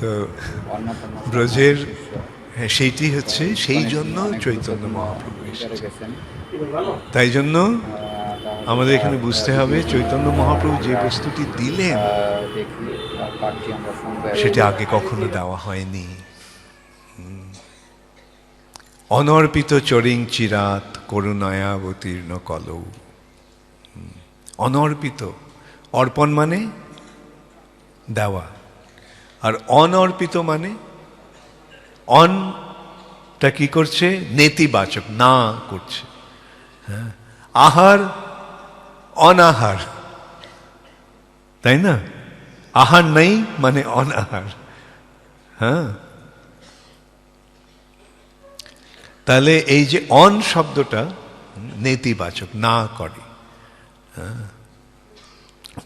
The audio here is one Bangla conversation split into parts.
তো ব্রজের হ্যাঁ সেইটি হচ্ছে সেই জন্য চৈতন্য মহাপ্রভু তাই জন্য আমাদের এখানে বুঝতে হবে, চৈতন্য মহাপ্রভু যে বস্তুটি দিলেন, সেটি আগে কখনো দেওয়া হয়নি অনর্পিত চরিং চিরাত করুণায়াবতীর্ণ কলৌ। অনর্পিত। অর্পণ মানে দেওয়া। আর অনর্পিত মানে অনটা কি করছে? নেতিবাচক, না করছে। হ্যাঁ? আহার অনাহার। তাই না? আহার নেই মানে অনাহার। হ্যাঁ? তাহলে এই যে অন শব্দটা নেতিবাচক, না করে।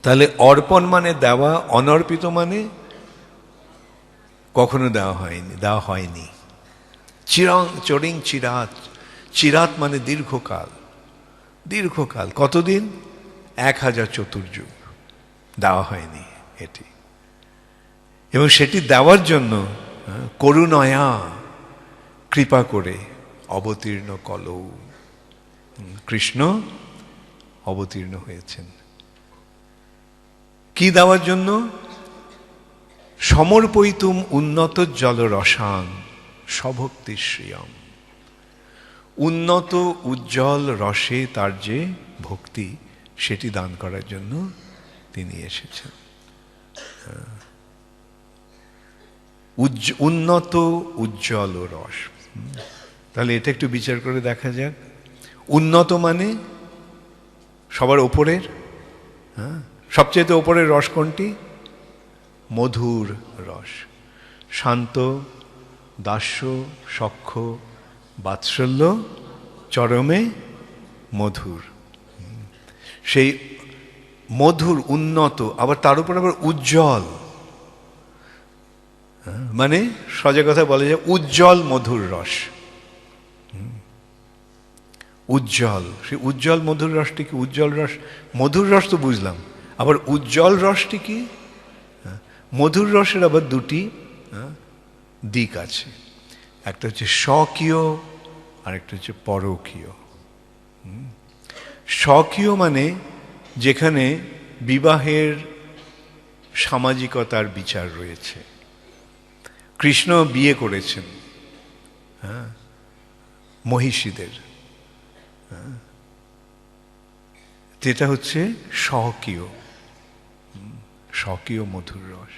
তাহলে অর্পণ মানে দেওয়া অনর্পিত মানে কখনো দেওয়া হয়নি দেওয়া হয়নি। চিরং চরিং চিরাত চিরাত মানে দীর্ঘকাল। দীর্ঘকাল কতদিন? এক হাজার চতুর্যুগ। দেওয়া হয়নি এটি। এবং সেটি দেওয়ার জন্য হ্যাঁ, করুণয়া কৃপা করে অবতীর্ণ কলৌ। কৃষ্ণ অবতীর্ণ হয়েছেন। কি দেওয়ার জন্য? সমর্পয়িতুম উন্নত জলরসাং স্বভক্তি শ্রিয়ম। উন্নত উজ্জ্বল রসে তার যে ভক্তি, সেটি দান করার জন্য তিনি এসেছেন। উন্নত উজ্জ্বল রস। তাহলে এটা একটু বিচার করে দেখা যাক। উন্নত মানে সবার ওপরের হ্যাঁ? সবচেয়ে ওপরের রস কোনটি? মধুর রস। শান্ত দাস্য সখ্য বাৎসল্য চরমে মধুর। সেই মধুর উন্নত আবার তার উপর আবার উজ্জ্বল। হ্যাঁ, মানে সজা কথা বলা যায় উজ্জ্বল মধুর রস। উজ্জ্বল। সেই উজ্জ্বল মধুর রসটি কি? উজ্জ্বল রস মধুর রস তো বুঝলাম। আবার উজ্জ্বল রসটি কি? হ্যাঁ, মধুর রসের আবার দুটি হ্যাঁ, দিক আছে। একটা হচ্ছে স্বকীয় আর একটা হচ্ছে পরকীয়। স্বকীয় মানে যেখানে বিবাহের সামাজিকতার বিচার রয়েছে। কৃষ্ণ বিয়ে করেছেন হ্যাঁ মহিষীদের। যেটা হচ্ছে স্বকীয় স্বকীয় মধুর রস।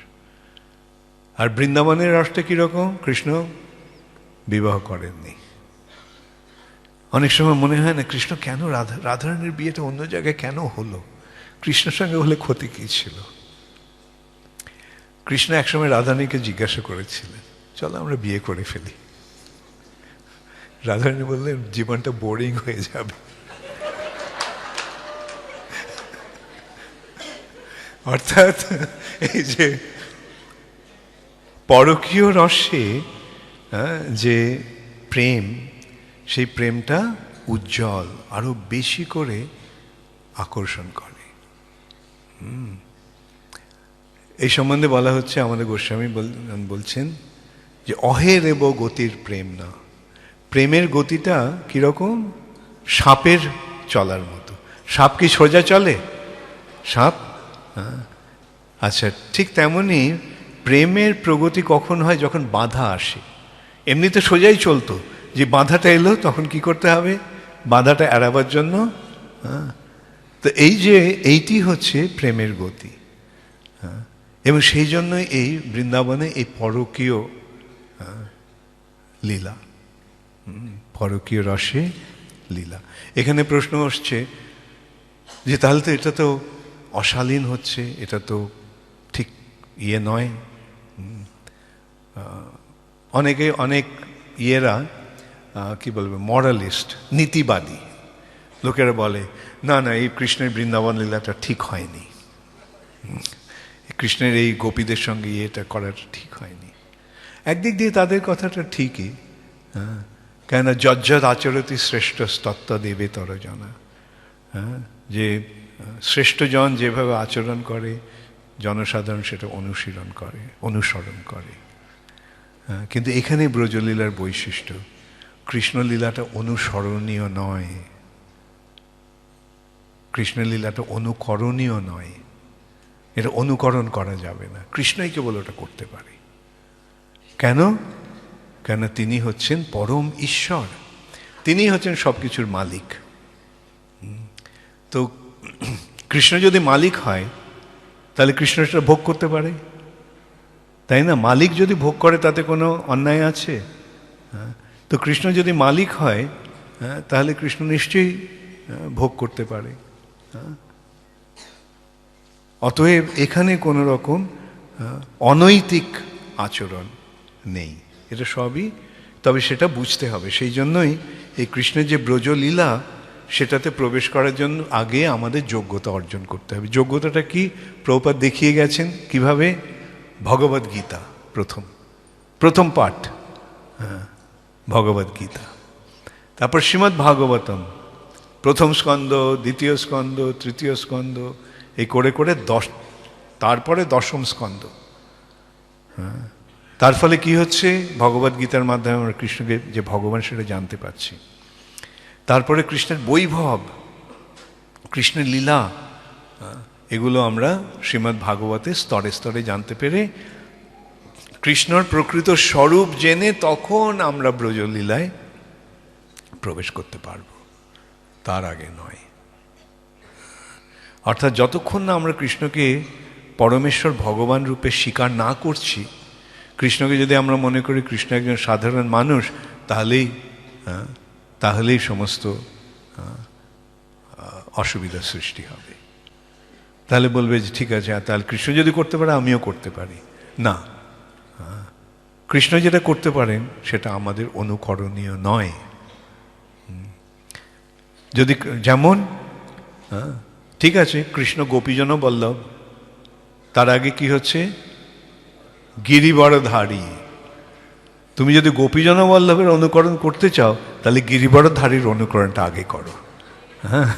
আর বৃন্দাবনের রসটা কীরকম? কৃষ্ণ বিবাহ করেননি। অনেক সময় মনে হয় না, কৃষ্ণ কেন রাধা, রাধারানীর বিয়েটা অন্য জায়গায় কেন হলো? কৃষ্ণের সঙ্গে হলে ক্ষতি কী ছিল? কৃষ্ণ একসময় রাধারানীকে জিজ্ঞাসা করেছিলেন, চলো আমরা বিয়ে করে ফেলি। রাধারানী বললেন জীবনটা বোরিং হয়ে যাবে। অর্থাৎ এই যে পরকীয় রসে যে প্রেম, সেই প্রেমটা উজ্জ্বল, আরও বেশি করে আকর্ষণ করে। এই সম্বন্ধে বলা হচ্ছে, আমাদের গোস্বামী বলছেন যে অহের এব গতির প্রেম না। প্রেমের গতিটা কীরকম? সাপের চলার মতো। সাপ কি সোজা চলে? সাপ? হ্যাঁ। আচ্ছা ঠিক তেমনি প্রেমের প্রগতি কখন হয়? যখন বাধা আসে। এমনিতে সোজাই চলতো। যে বাধাটা এলো তখন কি করতে হবে? বাধাটা এড়াবার জন্য? হ্যাঁ। তো এই যে এইটি হচ্ছে প্রেমের গতি। হ্যাঁ। এবং সেই জন্যই এই বৃন্দাবনে এই পরকীয় হ্যাঁ, লীলা। পরকীয় রসে লীলা। এখানে প্রশ্ন আসছে যে তাহলে তো এটা তো অশালীন হচ্ছে, এটা তো ঠিক ইয়ে নয়। অনেকে, অনেক ইয়েরা কি বলবে, মরালিস্ট, নীতিবাদী। লোকেরা বলে, না না, এই কৃষ্ণের বৃন্দাবন লীলাটা ঠিক হয়নি। কৃষ্ণের এই গোপীদের সঙ্গে ইয়েটা করাটা ঠিক হয়নি। একদিক দিয়ে তাদের কথাটা ঠিকই হ্যাঁ কেন যজ্জদ আচরতি শ্রেষ্ঠ তত্ত্ব দেবে তরজনা? হ্যাঁ? যে শ্রেষ্ঠজন যেভাবে আচরণ করে জনসাধারণ সেটা অনুশীলন করে অনুসরণ করে। হ্যাঁ, কিন্তু এখানে ব্রজলীলার বৈশিষ্ট্য কৃষ্ণলীলাটা অনুসরণীয় নয়। কৃষ্ণলীলাটা অনুকরণীয় নয়। এটা অনুকরণ করা যাবে না। কৃষ্ণই কেবল ওটা করতে পারে। কেন? কেন তিনি হচ্ছেন পরম ঈশ্বর? তিনি হচ্ছেন সব কিছুর মালিক তো কৃষ্ণ যদি মালিক হয় তাহলে কৃষ্ণ সেটা ভোগ করতে পারে। তাই না? মালিক যদি ভোগ করে তাতে কোনো অন্যায় আছে? হ্যাঁ, তো কৃষ্ণ যদি মালিক হয় হ্যাঁ, তাহলে কৃষ্ণ নিশ্চয়ই হ্যাঁ, ভোগ করতে পারে। অতএব এখানে কোনো রকম অনৈতিক আচরণ নেই। এটা সবই, তবে সেটা বুঝতে হবে। সেই জন্যই এই কৃষ্ণের যে ব্রজলীলা, সেটাতে প্রবেশ করার জন্য আগে আমাদের যোগ্যতা অর্জন করতে হবে। যোগ্যতাটা কি? প্রভুপাত দেখিয়ে গেছেন কীভাবে? ভগবদ গীতা, প্রথম। প্রথম পাঠ। হ্যাঁ ভগবদ গীতা। তারপর শ্রীমদ্ ভাগবতম। প্রথম স্কন্দ দ্বিতীয় স্কন্দ তৃতীয় স্কন্দ এই করে করে দশ, তারপরে দশম স্কন্দ হ্যাঁ তার ফলে কি হচ্ছে? ভগবদ গীতার মাধ্যমে আমরা কৃষ্ণকে যে ভগবান সেটা জানতে পারছি। তারপরে কৃষ্ণের বৈভব, কৃষ্ণের লীলা, এগুলো আমরা শ্রীমদ্ ভাগবতে স্তরে স্তরে জানতে পেরে কৃষ্ণর প্রকৃত স্বরূপ জেনে তখন আমরা ব্রজলীলায় প্রবেশ করতে পারব। তার আগে নয়। অর্থাৎ যতক্ষণ না আমরা কৃষ্ণকে পরমেশ্বর ভগবান রূপে স্বীকার না করছি কৃষ্ণকে যদি আমরা মনে করি কৃষ্ণ একজন সাধারণ মানুষ, তাহলেই তাহলেই সমস্ত অসুবিধার সৃষ্টি হবে। তাহলে বলবে যে ঠিক আছে তাহলে কৃষ্ণ যদি করতে পারে, আমিও করতে পারি। না কৃষ্ণ যেটা করতে পারেন, সেটা আমাদের অনুকরণীয় নয়। যদি যেমন ঠিক আছে, কৃষ্ণ গোপীজন বল্লভ, তার আগে কি হচ্ছে? গিরিবরধারী। তুমি যদি গোপীজন বল্লভের অনুকরণ করতে চাও তাহলে গিরিবরধারীর অনুকরণটা আগে করো। হ্যাঁ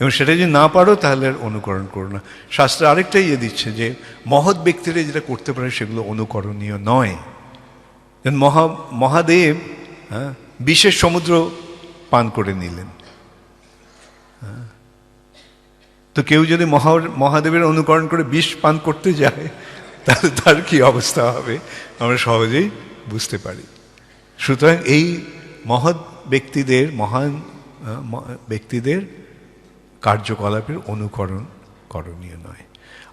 এবং সেটা যদি না পারো তাহলে অনুকরণ করো না। শাস্ত্রে আরেকটা ইয়ে দিচ্ছে যে মহৎ ব্যক্তিরা যেটা করতে পারে সেগুলো অনুকরণীয় নয়। যেমন মহা মহাদেব হ্যাঁ, বিশেষ সমুদ্র পান করে নিলেন। হ্যাঁ। তো কেউ যদি মহা মহাদেবের অনুকরণ করে বিষ পান করতে যায় তাহলে তার কি অবস্থা হবে? আমরা সহজেই বুঝতে পারি। সুতরাং এই মহৎ ব্যক্তিদের মহান ব্যক্তিদের কার্যকলাপের অনুকরণ করণীয় নয়।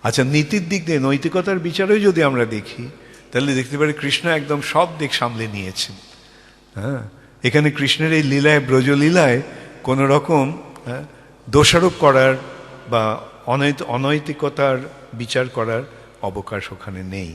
আচ্ছা নীতির দিক দিয়ে নৈতিকতার বিচারেও যদি আমরা দেখি তাহলে দেখতে পারি কৃষ্ণ একদম সব দিক সামলে নিয়েছেন। হ্যাঁ এখানে কৃষ্ণের এই লীলায় ব্রজলীলায় কোনো রকম হ্যাঁ, দোষারোপ করার বা অনৈত অনৈতিকতার বিচার করার অবকাশ ওখানে নেই।